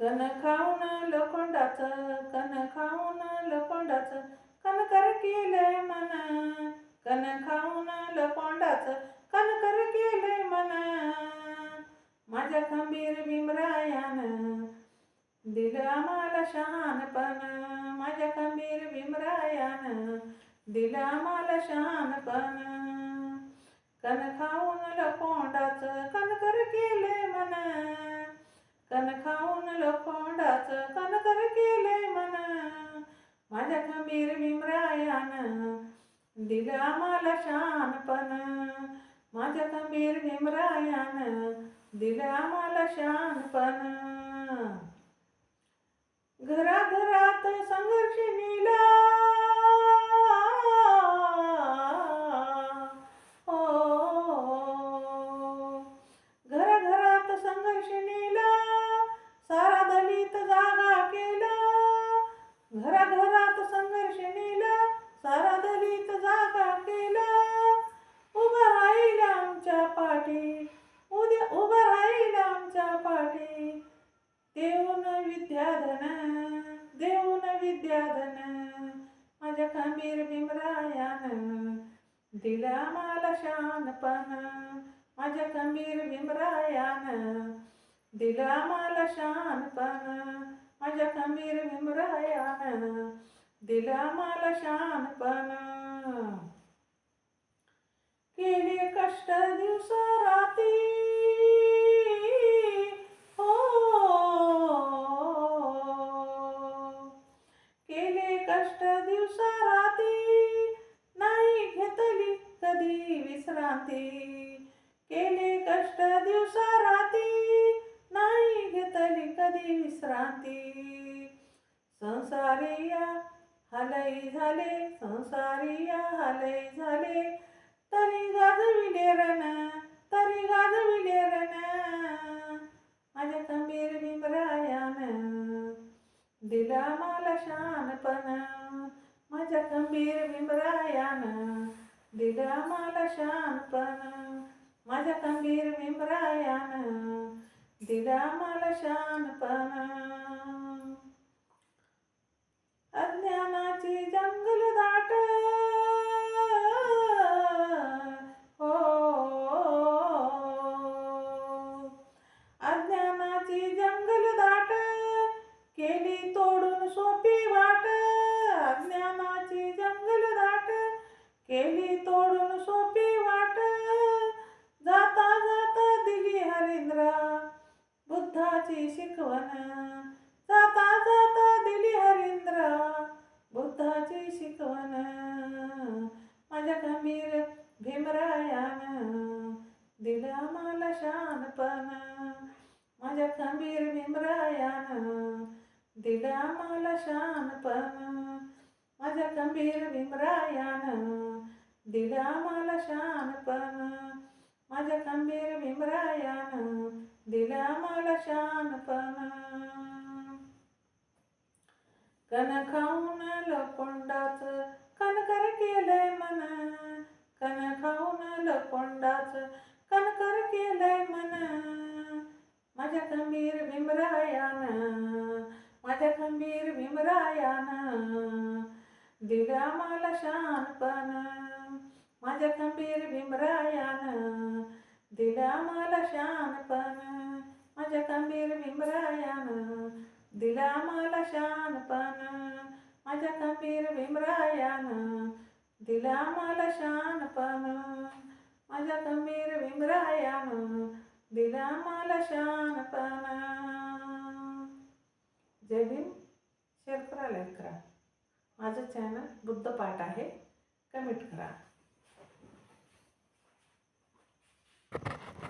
कन खाऊन लोखंडाचं कन खाऊन लोखंडाचं कनकर केलंय मन. कन खाऊन लोखंडाचं कनकर केलंय मन. माझ्या खंबीर भीमरायान दिलं आम्हाला शहाणपण. माझ्या खंबीर भीमरायान दिलं आम्हाला शहाणपण. कन खाऊन लोखंडाचं कन खाऊन लोखंडाचं कणकर केलंय मन. माझ्या खंबीर भीमरायान दिलं आम्हाला शानपण माझ्या खंबीर भीमरायान दिलं आम्हाला शानपण घराघरात संघर्ष नेला दिला माला शानपणा माझ्या कमीर भीमरायानं. दिला माला शानपणा माझ्या कमीर भीमरायानं. दिला माला शानपणा केले कष्ट दिवसा राती शांती केले कष्ट दिवसा राती नाही घेतली कधी विश्रांती. संसारिया हालई झाले संसारिया हालई झाले. तरी गाजविले रण तरी गाजविले रण. माझ्या खंबीर भीमरायानं दिला मला शानपण. माझ्या खंबीर भीमरायानं दिला मला शानपण माझ्या खंबीर भीमरायानं दिला मला शानपण. अज्ञानाची जंगल दाट बुद्धाची शिकवण. जाता जाता दिली हरिंद्र बुद्धाची शिकवण. माझ्या खंबीर भीमरायान दिला मला शानपण. माझ्या खंबीर भीमरायान दिला मला शानपण. माझ्या खंबीर भीमरायान दिला मला शानपण. माझ्या खंबीर भीमरायान दिला मला शानपणा. कन खाऊन लोखंडाचं कनकर केलंय मना. कन खाऊन लोखंडाचं कनकर केलंय मना. माझ्या खंबीर भीमरायानं माझ्या खंबीर भीमरायानं. दिला मला शानपण माझ्या खंबीर भीमरायानं. दिला मला शानपण. माझ्या खंबीर भीमरायानं दिला मला शानपण माझ्या खंबीर भीमरायानं दिला मला शानपण माझ्या खंबीर भीमरायानं दिला मला शानपण जय भीम. शेअर करा लाईक करा. माझं चॅनल बुद्धपाठ आहे. कमेंट करा.